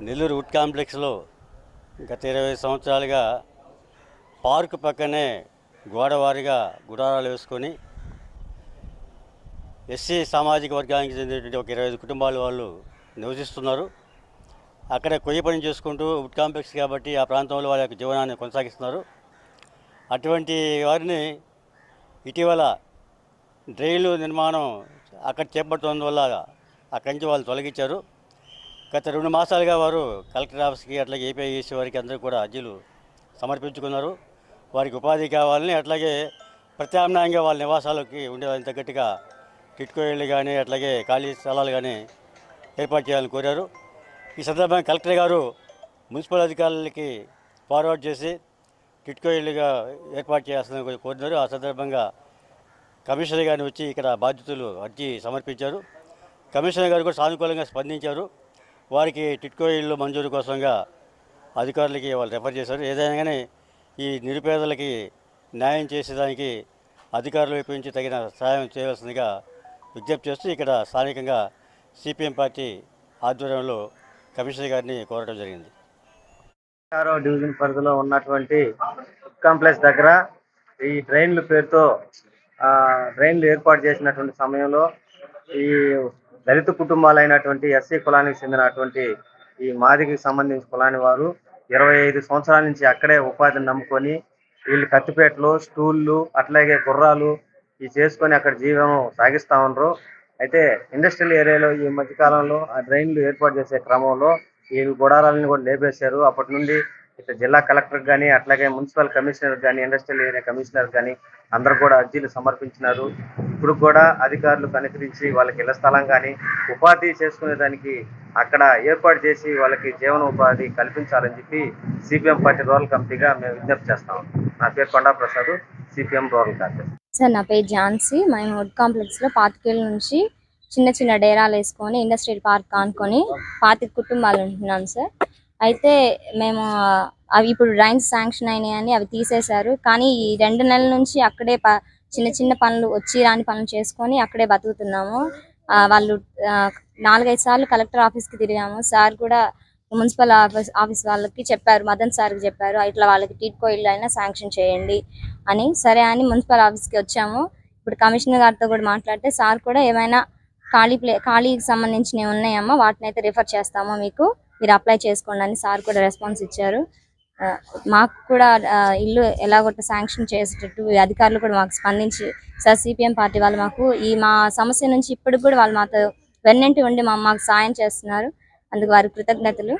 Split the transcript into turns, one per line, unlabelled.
Nellore would కాంప్లెక్స్లో గత ఇరవై సంవత్సరాలుగా పార్కు పక్కనే గోడవారిగా గుడారాలు వేసుకొని ఎస్సీ సామాజిక వర్గానికి చెందినటువంటి ఒక ఇరవై ఐదు కుటుంబాల వాళ్ళు నివసిస్తున్నారు. అక్కడే కొయ్య పని చేసుకుంటూ వుడ్ కాంప్లెక్స్ కాబట్టి ఆ ప్రాంతంలో వాళ్ళ యొక్క జీవనాన్ని కొనసాగిస్తున్నారు. అటువంటి వారిని ఇటీవల డ్రైన్లు నిర్మాణం అక్కడ చేపడుతున్నందువల్ల అక్కడి నుంచి వాళ్ళు తొలగించారు. గత రెండు మాసాలుగా వారు కలెక్టర్ ఆఫీస్కి అట్లాగే ఏపీఐసి వారికి అందరూ కూడా అర్జీలు సమర్పించుకున్నారు. వారికి ఉపాధి కావాలని అట్లాగే ప్రత్యామ్నాయంగా వాళ్ళ నివాసాలకి ఉండేదానికి తగ్గట్టుగా టిట్కో ఇళ్ళు కానీ అట్లాగే ఖాళీ స్థలాలు కానీ ఏర్పాటు చేయాలని కోరారు. ఈ సందర్భంగా కలెక్టర్ గారు మున్సిపల్ అధికారులకి ఫార్వర్డ్ చేసి టిట్కో ఏర్పాటు చేయాల్సిందని కోరినారు. ఆ సందర్భంగా కమిషనర్ గారిని వచ్చి ఇక్కడ బాధ్యతలు అర్జీ సమర్పించారు. కమిషనర్ గారు కూడా సానుకూలంగా స్పందించారు. వారికి టిట్కో ఇళ్ళు మంజూరు కోసంగా అధికారులకి వాళ్ళు రెఫర్ చేశారు. ఏదైనా కానీ ఈ నిరుపేదలకి న్యాయం చేసేదానికి అధికారుల వైపు నుంచి తగిన సహాయం చేయవలసిందిగా విజ్ఞప్తి చేస్తూ ఇక్కడ స్థానికంగా సిపిఎం పార్టీ ఆధ్వర్యంలో కమిషనర్ గారిని కోరడం జరిగింది.
ఆరో డివిజన్ పరిధిలో ఉన్నటువంటి కాంప్లెక్స్ దగ్గర ఈ డ్రైన్ల పేరుతో డ్రైన్లు ట్రైన్లు ఏర్పాటు చేసినటువంటి సమయంలో ఈ దళిత కుటుంబాలైనటువంటి ఎస్సీ కులానికి చెందినటువంటి ఈ మాదికి సంబంధించిన కులాని వారు ఇరవై ఐదు సంవత్సరాల నుంచి అక్కడే ఉపాధిని నమ్ముకొని వీళ్ళు కత్తిపేటలు స్టూళ్ళు అట్లాగే గుర్రాలు ఇవి చేసుకొని అక్కడ జీవనం సాగిస్తా ఉన్నారు. అయితే ఇండస్ట్రియల్ ఏరియాలో ఈ మధ్య కాలంలో ఆ డ్రైన్లు ఏర్పాటు చేసే క్రమంలో ఈ గుడారాలను కూడా లేపేశారు. అప్పటి నుండి ఇట్లా జిల్లా కలెక్టర్ కానీ అట్లాగే మున్సిపల్ కమిషనర్ కానీ ఇండస్ట్రియల్ ఏరియా కమిషనర్ కానీ అందరూ కూడా అర్జీలు సమర్పించినారు. ఇప్పుడు కూడా అధికారులు కనుకరించి వాళ్ళకి ఇళ్ళ స్థలం కానీ ఉపాధి చేసుకునే దానికి అక్కడ ఏర్పాటు చేసి వాళ్ళకి జీవన ఉపాధి కల్పించాలని చెప్పి సిపిఎం పార్టీ రూరల్ కమిటీగా మేము విజ్ఞప్తి చేస్తాం. నా పేరు కొండా ప్రసాద్ సిపిఎం రూరల్ కార్యదర్శి
సార్ నా పేరు ఝాన్సీ. మేము వుడ్ కాంప్లెక్స్లో పాతికేళ్ళ నుంచి చిన్న చిన్న డేరాలు వేసుకొని ఇండస్ట్రియల్ పార్క్ ఆనుకొని పాతి కుటుంబాలు ఉంటున్నాం సార్. అయితే మేము అవి ఇప్పుడు డ్రాయింగ్స్ శాంక్షన్ అయినాయని అవి తీసేశారు. కానీ ఈ రెండు నెలల నుంచి అక్కడే ప చిన్న చిన్న పనులు వచ్చి రాని పనులు చేసుకొని అక్కడే బతుకుతున్నాము. వాళ్ళు నాలుగైదు సార్లు కలెక్టర్ ఆఫీస్కి తిరిగాము. సార్ కూడా మున్సిపల్ ఆఫీస్ ఆఫీస్ వాళ్ళకి చెప్పారు మదన్ సార్కి చెప్పారు ఇట్లా వాళ్ళకి టీట్కో ఇల్లు అయినా శాంక్షన్ చేయండి అని. సరే అని మున్సిపల్ ఆఫీస్కి వచ్చాము. ఇప్పుడు కమిషనర్ గారితో కూడా మాట్లాడితే సార్ కూడా ఏమైనా ఖాళీ ప్లే ఖాళీకి సంబంధించినవి ఉన్నాయమ్మా వాటిని అయితే రిఫర్ చేస్తాము మీకు మీరు అప్లై చేసుకోండి అని సార్ కూడా రెస్పాన్స్ ఇచ్చారు. మాకు కూడా ఇల్లు ఎలాగొట్ట శాంక్షన్ చేసేటట్టు ఈ అధికారులు కూడా మాకు స్పందించి సార్ సిపిఎం పార్టీ వాళ్ళు మాకు ఈ మా సమస్య నుంచి ఇప్పటికి కూడా వాళ్ళు మాతో వెన్నంటి ఉండి మా మాకు సాయం చేస్తున్నారు. అందుకు వారి కృతజ్ఞతలు.